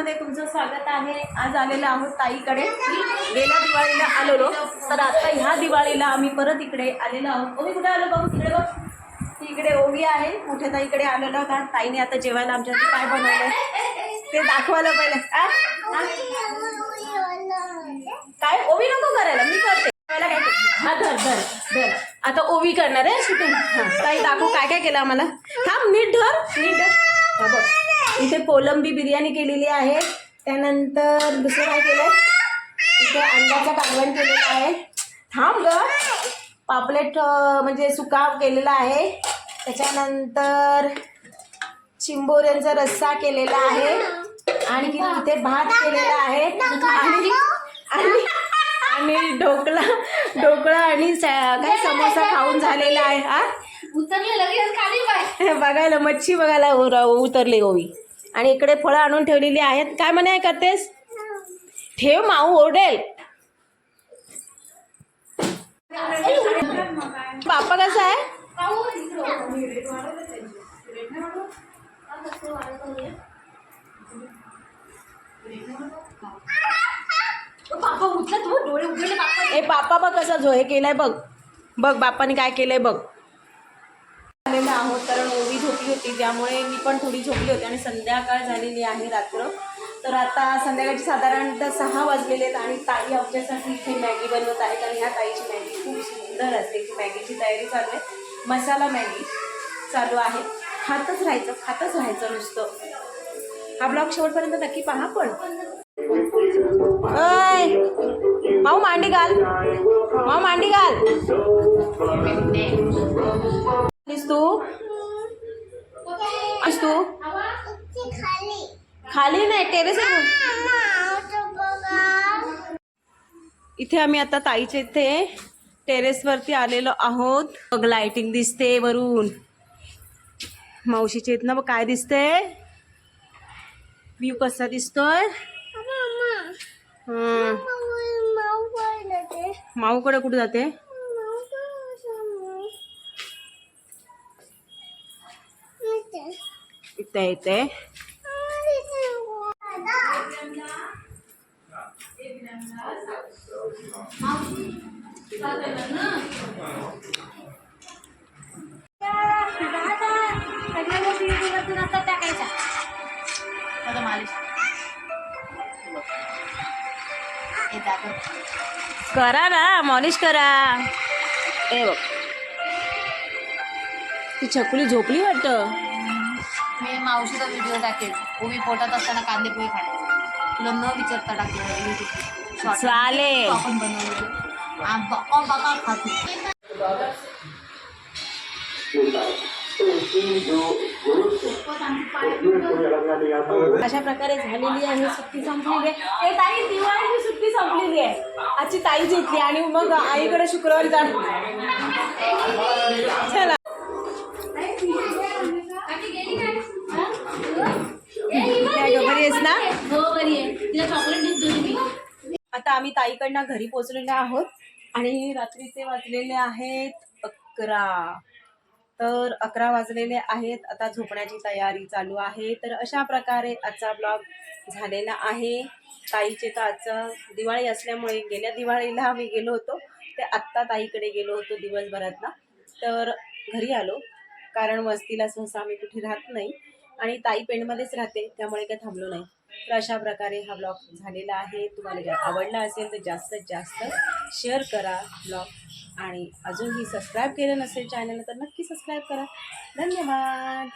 मध्ये तुमचं स्वागत आहे. आज आलेलो आहोत ताईकडे. गेल्या दिवाळीला आलेलो तर आता ह्या दिवाळीला आम्ही परत इकडे आलेलो आहोत. ओवी कुठे आलो बघ? तिकडे बघ. इकडे ओवी आहे. मोठ्या ताईकडे आलेलो होता ताईने आता जेवायला आमच्या काय बनवलंय? ते दाखवायला पाहिजे काय? ओवी नको करायला. मी करते. हा धर धर धर. आता ओवी करणार आहे शिकून हा. ताई दाखव काय काय केलं आम्हाला. हा नीट धर. नीट धर. बघ. इथे कोलंबी बिर्याणी केलेली आहे. त्यानंतर दुसरं काय केलं इथे अंड्याचं कालवण केलेलं आहे. थांब ग. पापलेट म्हणजे सुका केलेला आहे. त्याच्यानंतर चिंबोऱ्यांचा रस्सा केलेला आहे. आणखी इथे भात केलेला आहे. आणि आणि ढोकळा ढोकळा आणि काय समोसा खाऊन झालेला आहे. हा? उतरले लगेच खाली पाय. बघायला मच्छी बघायला उतरली ओवी आणि इकडे फळं आणून ठेवलेली आहेत. काय म्हणे करतेस ठेव माऊ ओरडेल. बाप्पा कसा आहे? बाबा उठला तू डोळे उघडले बाप्पा ए बाप्पा बघ कसा जो हे केलाय बघ. बघ बाप्पाने काय केलंय बघ. आलेलो आहोत. कारण ओवी झोपली होती त्यामुळे मी पण थोडी झोपली होती आणि संध्याकाळ झालेली आहे रात्र. तर आता संध्याकाळची साधारणतः सहा वाजलेले आहेत आणि ताई आमच्यासाठी इथे मॅगी बनवत आहेत आणि ह्या ताईची मॅगी खूप सुंदर असते. ती मॅगीची तयारी चालू आहे. मसाला मॅगी चालू आहे. खातच राहायचं खातच राहायचं नुसतं. हा ब्लॉग शेवटपर्यंत नक्की पहा पण. माऊ मांडी घाल. माऊ मांडी घाल. तू तू खाली नाही टेरेस इथे आम्ही आता ताईच्या इथे टेरेसवरती आलेलो आहोत बघ लाइटिंग दिसते वरून मावशीच्या इथनं बघ काय दिसतंय व्ह्यू कसा दिसतोय हं. माऊकडे कुठे जाते इथे येते करा ना मॉलिश करा. ए बघ. ती छकुली झोपली वाटतं. मी मावशीचा व्हिडिओ टाकेल. उभी पोटात असताना कांदे पोहे खाणे तुला न विचारता टाकेल युट्यूब चालेल. आपण बका खातो अशा प्रकारे झालेली आहे सुट्टी संपलेली आहे. ए ताई दिवाळीची सुट्टी संपलेली आहे. आजची ताई जिंकली आणि मग आईकडे शुक्रवारी जा चला. आहेस ना? हो बरी आहे. तिला चॉकलेट देतो मी. आता आम्ही ताईकडनं घरी पोचलेलो आहोत आणि रात्रीचे वाजलेले आहेत अकरा. तर अकरा वाजलेले आहेत. आता झोपण्याची तयारी चालू आहे. तर अशा प्रकारे आजचा ब्लॉग झालेला आहे. ताईचे तर आजचं दिवाळी असल्यामुळे गेल्या दिवाळीला आम्ही गेलो होतो. ते आत्ता ताईकडे गेलो होतो दिवसभरात ना तर घरी आलो. कारण वस्तीला सहसा आम्ही कुठे राहत नाही. आणि ताई पेणमध्येच राहते त्यामुळे काही थांबलो नाही. तर अशा प्रकारे हा ब्लॉग झालेला आहे. तुम्हाला जर आवडला असेल तर जास्तीत जास्त शेअर करा ब्लॉग. आणि अजूनही सबस्क्राईब केलं नसेल चॅनल तर नक्की सबस्क्राईब करा. धन्यवाद!